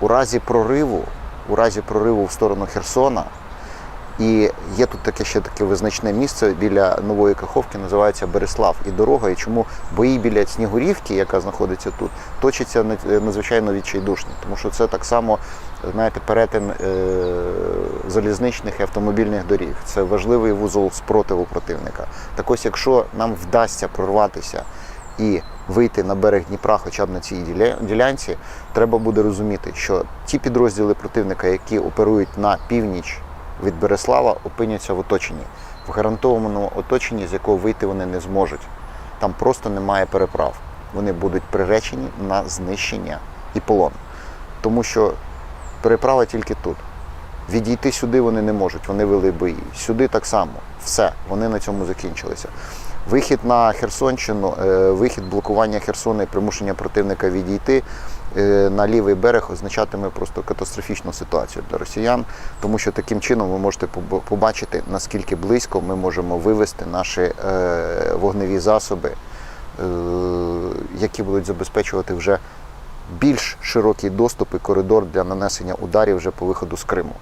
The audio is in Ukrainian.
у разі прориву, у разі прориву в сторону Херсона, і є тут таке ще таке визначне місце біля нової Каховки, називається Береслав. І дорога, і чому бої біля Снігурівки, яка знаходиться тут, точаться надзвичайно відчайдушні. Тому що це так само, знаєте, перетин е, залізничних і автомобільних доріг. Це важливий вузол спротиву противника. Так ось, якщо нам вдасться прорватися і вийти на берег Дніпра, хоча б на цій ділянці, треба буде розуміти, що ті підрозділи противника, які оперують на північ від Береслава, опиняться в оточенні, в гарантованому оточенні, з якого вийти вони не зможуть. Там просто немає переправ. Вони будуть приречені на знищення і полон. Тому що переправа тільки тут. Відійти сюди вони не можуть, вони вели бої. Сюди так само. Все, вони на цьому закінчилися. Вихід на Херсонщину, е, вихід блокування Херсона і примушення противника відійти е, на лівий берег означатиме просто катастрофічну ситуацію для росіян, тому що таким чином ви можете побачити, наскільки близько ми можемо вивести наші е, вогневі засоби, які будуть забезпечувати вже більш широкий доступ і коридор для нанесення ударів вже по виходу з Криму.